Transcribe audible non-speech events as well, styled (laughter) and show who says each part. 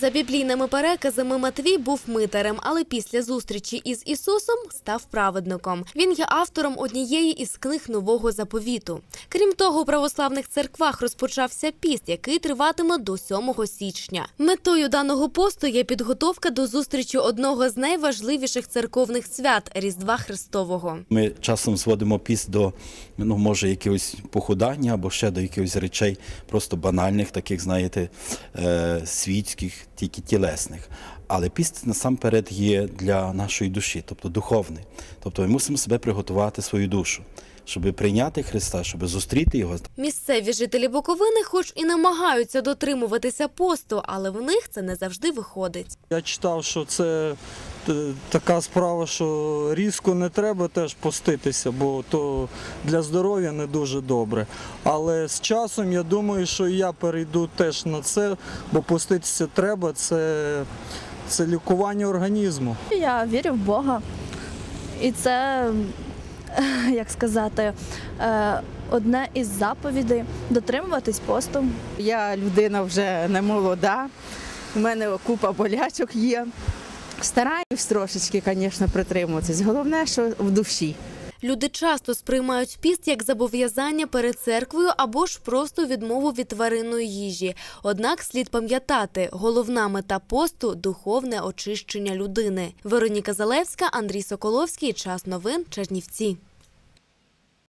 Speaker 1: За біблійними переказами Матвій був митарем, але після зустрічі із Ісусом став праведником. Він є автором однієї із книг нового заповіту. Крім того, у православних церквах розпочався піст, який триватиме до 7 січня. Метою даного посту є підготовка до зустрічі одного з найважливіших церковних свят Різдва Христового.
Speaker 2: Ми часом зводимо піст до ну, може якогось похудання або ще до якихось речей, просто банальних, таких, знаєте, е, світських, тільки тілесних. Але піст насамперед є для нашої душі, тобто духовний. Тобто ми мусимо себе приготувати свою душу, щоб прийняти Христа, щоб зустріти його.
Speaker 1: Місцеві жителі Буковини, хоч і намагаються дотримуватися посту, але в них це не завжди виходить.
Speaker 3: Я читав, що це така справа, що різко не треба теж поститися, бо то для здоров'я не дуже добре. Але з часом я думаю, що я перейду теж на це, бо поститися треба, це, це лікування організму.
Speaker 4: Я вірю в Бога. І це, (laughs) як сказати, е, одне із заповідей дотримуватись посту.
Speaker 5: Я людина вже не молода, у мене купа болячок є. Стараюсь трошечки, звісно, притримуватись. Головне, що в душі.
Speaker 1: Люди часто сприймають піст як зобов'язання перед церквою або ж просто відмову від тваринної їжі. Однак слід пам'ятати, головна мета посту духовне очищення людини. Вероніка Залевська, Андрій Соколовський. Час новин Чернівці.